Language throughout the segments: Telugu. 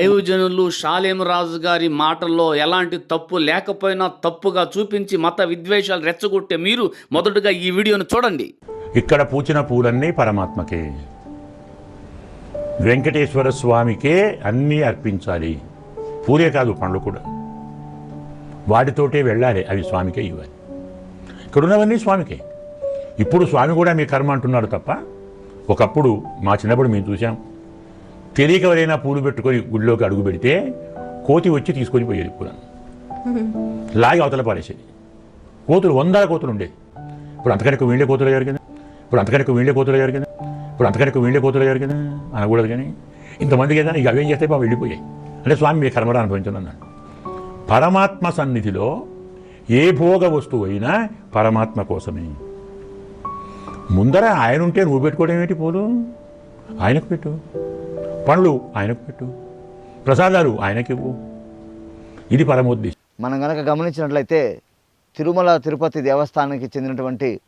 దైవజనులు షాలేం రాజు గారి మాటల్లో ఎలాంటి తప్పు లేకపోయినా తప్పుగా చూపించి మత విద్వేషాలు రెచ్చగొట్టే మీరు మొదటగా ఈ వీడియోను చూడండి. ఇక్కడ పూచిన పూలన్నీ పరమాత్మకే. వెంకటేశ్వర స్వామికే అన్నీ అర్పించాలి. పూలే కాదు పండ్లు కూడా. వాటితోటే వెళ్ళాలి అవి స్వామికే ఇవ్వాలి. ఇక్కడ ఉన్నవన్నీ స్వామికే. ఇప్పుడు స్వామి కూడా మీ కర్మ అంటున్నారు తప్ప ఒకప్పుడు మా చిన్నప్పుడు మేము చూసాం తెలియక ఎవరైనా పూలు పెట్టుకొని గుడిలోకి అడుగు పెడితే కోతి వచ్చి తీసుకొని పోయేది పూలను. లాగి అవతల పారేసేది. కోతులు వందల కోతులు ఉండేది ఇప్పుడు అంతకనకు వీళ్ళే కోతులు అయ్యారు కదా. ఇప్పుడు అంతకనకు వీళ్ళే కోతులు అయ్యారు కదా. ఇప్పుడు అంతకనకు వీళ్ళే కోతులు అయ్యారు కదా. అనకూడదు కానీ ఇంతమంది కదా ఇక అవేం చేస్తే బాబు వెళ్ళిపోయాయి. అంటే స్వామి మీ కర్మరా అనుభవించండి పరమాత్మ సన్నిధిలో ఏ భోగ వస్తువు అయినా పరమాత్మ కోసమే. ముందర ఆయన ఉంటే నువ్వు పెట్టుకోవడం ఏంటి పోదు ఆయనకు పెట్టు. పండ్లు ఆయనకు పెట్టు. ప్రసాదాలు ఆయనకివ్వు ఇది పరమోద్దేశం. మనం గనక గమనించినట్లయితే తిరుమల తిరుపతి దేవస్థానానికి చెందినటువంటి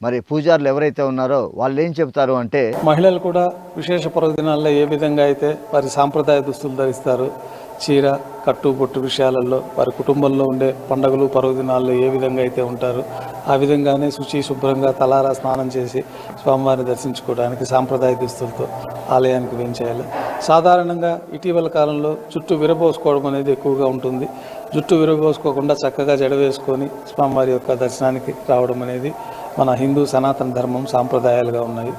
మరి పూజారులు ఎవరైతే ఉన్నారో వాళ్ళు ఏం చెప్తారు అంటే మహిళలు కూడా విశేష పర్వదినాల్లో ఏ విధంగా అయితే వారి సాంప్రదాయ దుస్తులు ధరిస్తారు చీర కట్టు బొట్టు విషయాలలో వారి కుటుంబంలో ఉండే పండుగలు పర్వదినాల్లో ఏ విధంగా అయితే ఉంటారు ఆ విధంగానే శుచి శుభ్రంగా తలారా స్నానం చేసి స్వామివారిని దర్శించుకోవడానికి సాంప్రదాయ దుస్తులతో ఆలయానికి వేయించేయాలి సాధారణంగా ఇటీవల కాలంలో జుట్టు విరబోసుకోవడం అనేది ఎక్కువగా ఉంటుంది. జుట్టు విరబోసుకోకుండా చక్కగా జడ వేసుకొని స్వామివారి యొక్క దర్శనానికి రావడం అనేది మన హిందూ సనాతన ధర్మం సాంప్రదాయాలుగా ఉన్నాయి.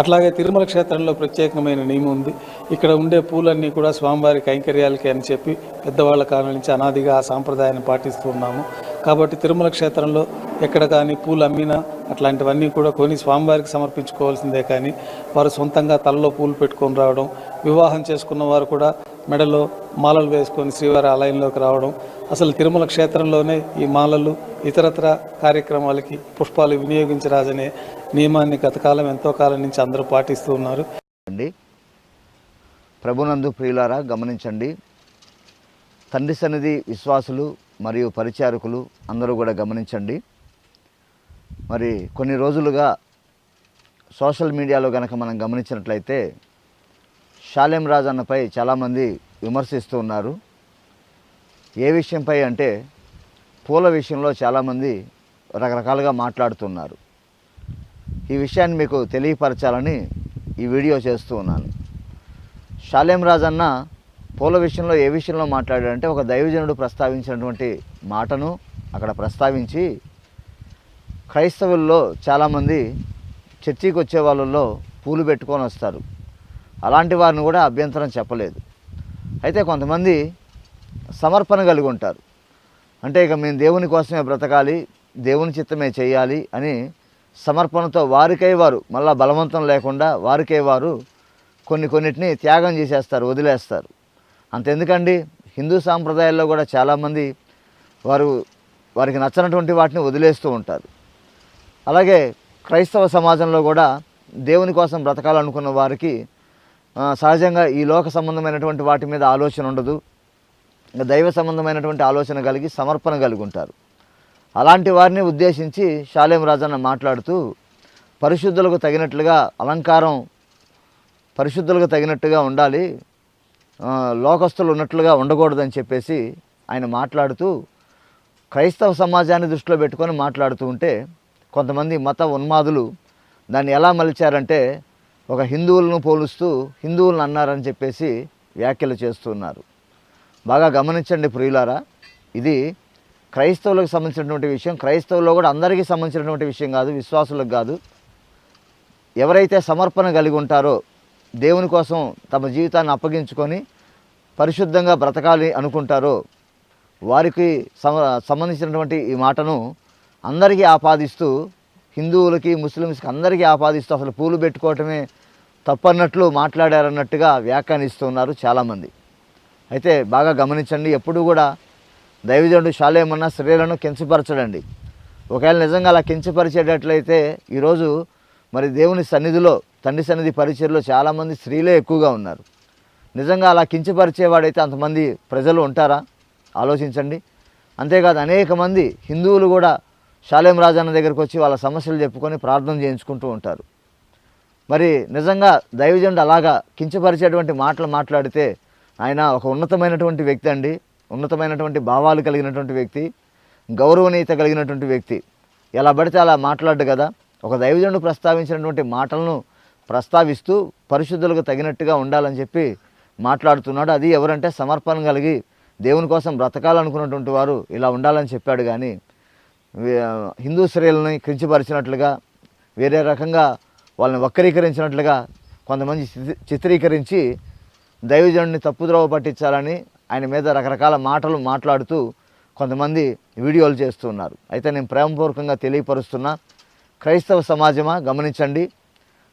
అట్లాగే తిరుమల క్షేత్రంలో ప్రత్యేకమైన నియమం ఉంది. ఇక్కడ ఉండే పూలన్నీ కూడా స్వామివారి కైంకర్యాలకి అని చెప్పి పెద్దవాళ్ళ కాలం నుంచి అనాదిగా ఆ సాంప్రదాయాన్ని పాటిస్తూ ఉన్నాము. కాబట్టి తిరుమల క్షేత్రంలో ఎక్కడ కానీ పూలు అమ్మినా అట్లాంటివన్నీ కూడా కొని స్వామివారికి సమర్పించుకోవాల్సిందే కానీ వారు సొంతంగా తలలో పూలు పెట్టుకొని రావడం వివాహం చేసుకున్న వారు కూడా మెడలో మాలలు వేసుకొని శ్రీవారి ఆలయంలోకి రావడం అసలు తిరుమల క్షేత్రంలోనే ఈ మాలలు ఇతరత్ర కార్యక్రమాలకి పుష్పాలు వినియోగించరాదనే నియమాన్ని గతకాలం ఎంతో కాలం నుంచి అందరూ పాటిస్తూ ఉన్నారు. అండి ప్రభునందు ప్రియులారా గమనించండి తండ్రి సన్నిధి విశ్వాసులు మరియు పరిచారకులు అందరూ కూడా గమనించండి. మరి కొన్ని రోజులుగా సోషల్ మీడియాలో కనుక మనం గమనించినట్లయితే షాలేం రాజ్ అన్నపై చాలామంది విమర్శిస్తూ ఉన్నారు. ఏ విషయంపై అంటే పూల విషయంలో చాలామంది రకరకాలుగా మాట్లాడుతున్నారు ఈ విషయాన్ని మీకు తెలియపరచాలని ఈ వీడియో చేస్తూ ఉన్నాను. షాలేం రాజ్ అన్న పూల విషయంలో ఏ విషయంలో మాట్లాడాడంటే ఒక దైవజనుడు ప్రస్తావించినటువంటి మాటను అక్కడ ప్రస్తావించి క్రైస్తవుల్లో చాలామంది చర్చికి వచ్చే వాళ్ళల్లో పూలు పెట్టుకొని వస్తారు. అలాంటి వారిని కూడా అభ్యంతరం చెప్పలేదు. అయితే కొంతమంది సమర్పణ కలిగి ఉంటారు. అంటే ఇక మేము దేవుని కోసమే బ్రతకాలి దేవుని చిత్తమే చేయాలి అని సమర్పణతో వారికై వారు మళ్ళా బలవంతం లేకుండా వారికై వారు కొన్ని కొన్నిటిని త్యాగం చేసేస్తారు వదిలేస్తారు. అంతెందుకండి? హిందూ సాంప్రదాయాల్లో కూడా చాలామంది వారు వారికి నచ్చినటువంటి వాటిని వదిలేస్తూ ఉంటారు. అలాగే క్రైస్తవ సమాజంలో కూడా దేవుని కోసం బ్రతకాలనుకున్న వారికి సహజంగా ఈ లోక సంబంధమైనటువంటి వాటి మీద ఆలోచన ఉండదు. దైవ సంబంధమైనటువంటి ఆలోచన కలిగి సమర్పణ కలిగి ఉంటారు. అలాంటి వారిని ఉద్దేశించి షాలేం రాజన్న మాట్లాడుతూ పరిశుద్ధులకు తగినట్లుగా అలంకారం పరిశుద్ధులకు తగినట్టుగా ఉండాలి లోకస్తులు ఉన్నట్లుగా ఉండకూడదని చెప్పేసి ఆయన మాట్లాడుతూ క్రైస్తవ సమాజాన్ని దృష్టిలో పెట్టుకొని మాట్లాడుతూ ఉంటే కొంతమంది మత ఉన్మాదులు దాన్ని ఎలా మలిచారంటే ఒక హిందువులను పోలుస్తూ హిందువులను అన్నారని చెప్పేసి వ్యాఖ్యలు చేస్తున్నారు. బాగా గమనించండి ప్రియులారా ఇది క్రైస్తవులకు సంబంధించినటువంటి విషయం. క్రైస్తవుల్లో కూడా అందరికీ సంబంధించినటువంటి విషయం కాదు విశ్వాసులకు కాదు. ఎవరైతే సమర్పణ కలిగి ఉంటారో దేవుని కోసం తమ జీవితాన్ని అప్పగించుకొని పరిశుద్ధంగా బ్రతకాలి అనుకుంటారో వారికి సమ సంబంధించినటువంటి ఈ మాటను అందరికీ ఆపాదిస్తూ హిందువులకి ముస్లిమ్స్కి అందరికీ ఆపాదిస్తూ అసలు పూలు పెట్టుకోవటమే తప్పన్నట్లు మాట్లాడారన్నట్టుగా వ్యాఖ్యానిస్తున్నారు చాలామంది. అయితే బాగా గమనించండి ఎప్పుడు కూడా దైవజనుడు శాలేమన్న స్త్రీలను కించపరచడండి. ఒకవేళ నిజంగా అలా కించపరిచేటట్లయితే ఈరోజు మరి దేవుని సన్నిధిలో తండ్రి సన్నిధి పరిచయలో చాలామంది స్త్రీలే ఎక్కువగా ఉన్నారు. నిజంగా అలా కించపరిచేవాడైతే అంతమంది ప్రజలు ఉంటారా? ఆలోచించండి. అంతేకాదు అనేక మంది హిందువులు కూడా శాలేం రాజన్న దగ్గరికి వచ్చి వాళ్ళ సమస్యలు చెప్పుకొని ప్రార్థన చేయించుకుంటూ ఉంటారు. మరి నిజంగా దైవజనుడు అలాగా కించపరిచేటువంటి మాటలు మాట్లాడితే ఆయన ఒక ఉన్నతమైనటువంటి వ్యక్తి అండి. ఉన్నతమైనటువంటి భావాలు కలిగినటువంటి వ్యక్తి గౌరవనీయత కలిగినటువంటి వ్యక్తి. ఎలా పడితే అలా మాట్లాడు కదా. ఒక దైవజనుడు ప్రస్తావించినటువంటి మాటలను ప్రస్తావిస్తూ పరిశుద్ధులకు తగినట్టుగా ఉండాలని చెప్పి మాట్లాడుతున్నాడు. అది ఎవరంటే సమర్పణ కలిగి దేవుని కోసం బ్రతకాలనుకున్నటువంటి వారు ఇలా ఉండాలని చెప్పాడు. కానీ హిందూ స్త్రీలని కించపరిచినట్లుగా వేరే రకంగా వాళ్ళని వక్రీకరించినట్లుగా కొంతమంది చిత్రీకరించి దైవజనుడిని తప్పుద్రోవ పట్టించాలని ఆయన మీద రకరకాల మాటలు మాట్లాడుతూ కొంతమంది వీడియోలు చేస్తున్నారు అయితే నేను ప్రేమపూర్వకంగా తెలియపరుస్తున్నా క్రైస్తవ సమాజమా? గమనించండి.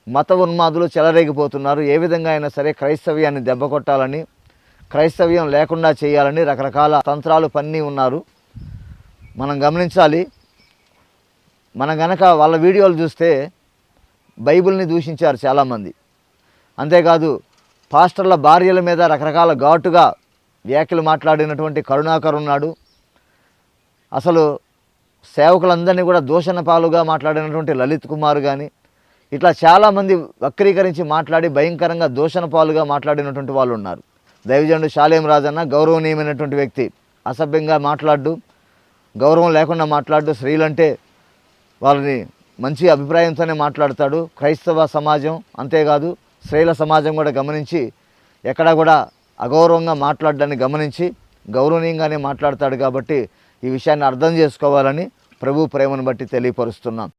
మత ఉన్మాదులు చెలరేగిపోతున్నారు. ఏ విధంగా అయినా సరే క్రైస్తవ్యాన్ని దెబ్బకొట్టాలని క్రైస్తవ్యం లేకుండా చేయాలని రకరకాల తంత్రాలు పన్ని ఉన్నారు. మనం గమనించాలి. మనం గనక వాళ్ళ వీడియోలు చూస్తే బైబిల్ని దూషించారు చాలామంది. అంతేకాదు పాస్టర్ల భార్యల మీద రకరకాల ఘాటుగా వ్యాఖ్యలు మాట్లాడినటువంటి కరుణాకర్ ఉన్నాడు. అసలు సేవకులందరినీ కూడా దూషణ పాలుగా మాట్లాడినటువంటి లలిత్ కుమార్ కానీ ఇట్లా చాలామంది వక్రీకరించి మాట్లాడి భయంకరంగా దూషణ పాలుగా మాట్లాడినటువంటి వాళ్ళు ఉన్నారు. దైవజనుడు శాలేం రాజన్న గౌరవనీయమైనటువంటి వ్యక్తి అసభ్యంగా మాట్లాడు గౌరవం లేకుండా మాట్లాడు స్త్రీలంటే వాళ్ళని మంచి అభిప్రాయంతోనే మాట్లాడతాడు. క్రైస్తవ సమాజం అంతేకాదు స్త్రీల సమాజం కూడా గమనించి ఎక్కడా కూడా అగౌరవంగా మాట్లాడడాన్ని గమనించి గౌరవనీయంగానే మాట్లాడతాడు కాబట్టి ఈ విషయాన్ని అర్థం చేసుకోవాలని ప్రభు ప్రేమను బట్టి తెలియపరుస్తున్నాం.